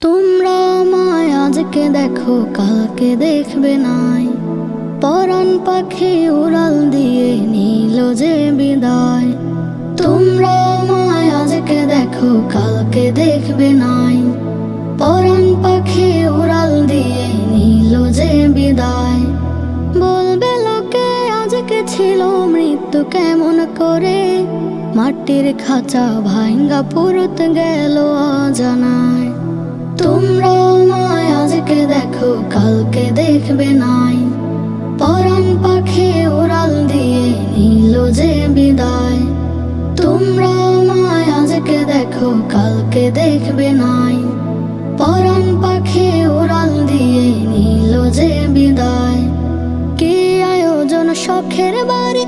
তোমরা আমায় আজকে দেখো, কালকে দেখবে নাই। পরাণ পাখি উড়াল দিয়ে নিল যে বিদায়। তোমরা আমায় আজকে দেখো, কালকে দেখবে নাই। পরাণ পাখি উড়াল দিয়ে নিল যে বিদায়। বলবে লোকে, আজকে ছিল মৃত্যু কেমন করে? মাটির খাঁচা ভাঙ্গা পুরুত গেল অজানায়। তোমরা আমায় আজকে দেখো, কালকে দেখবে নাই। পরাণ পাখি উড়াল দিয়ে নিল যে বিদায়। তোমরা আমায় আজকে দেখো, কালকে দেখবে নাই। পরাণ পাখি উড়াল দিয়ে নিল যে বিদায়। কি আয়োজন শখের বাড়ি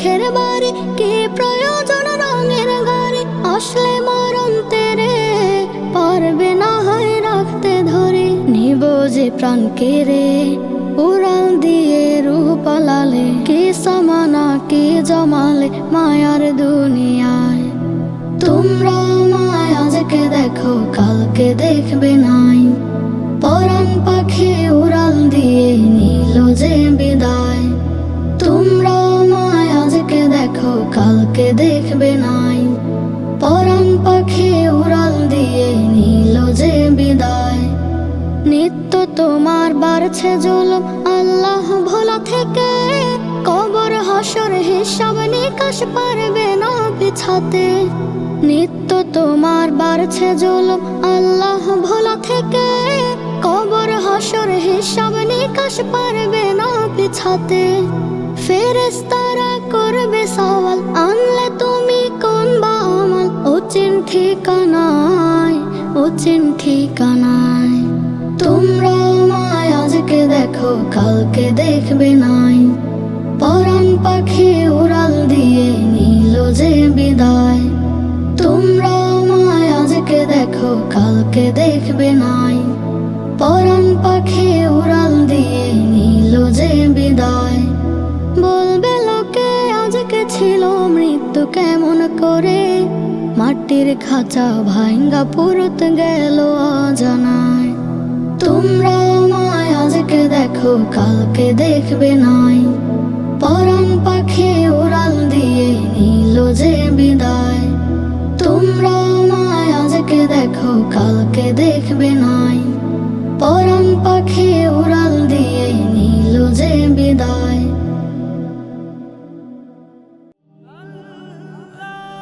শখের বাড়ি, কি প্রয়োজন রঙের গাড়ি? আসলে মরণ তেরে পারবে না হয় রাখতে ধরে। নিব যে প্রাণ কেড়ে, উড়াল দিয়ে রুহ পালালে কি সমানা, কি জমালে মায়ার দুনিয়ায়? তোমরা আমায় আজকে দেখো, কালকে দেখবে নাই। পরাণ পাখি উড়াল দিয়ে নিল যে বিদায়। তোমরা দেখো, কালকে দেখবে নাই। পরাণ পাখি উড়াল দিয়ে নিল যে বিদায়। নিত্য তোমার বাড়ছে জুলুম আল্লাহ ভোলা থেকে। কবর, হাসর, হিসাব নিকাশ পারবে না বিছাতে। নিত্য তোমার বাড়ছে জুলুম আল্লাহ ভোলা থেকে। কবর, হাসর, হিসাব নিকাশ পারবে না বিছাতে। ফেরেস্তারা করবে সওয়াল, আনলে তুমি কোন বা আমাল? উচিন ঠিকানায় উচিন ঠিকানায়। তোমরা আমায় আজকে দেখো, কালকে দেখবে নাই। পরাণ পাখি উড়াল দিয়ে নিল যে বিদায়। তোমরা আমায় আজকে দেখো, কালকে দেখবে নাই। পরাণ পাখি উড়াল দিয়ে নিল যে কেমন করে? মাটির খাঁচা ভাঙ্গা পুরুত গেল অজানায়। তোমরা আমায় আজকে দেখো, কালকে দেখবে নাই। পরাণ পাখি উড়াল দিয়ে নিল যে বিদায়। তোমরা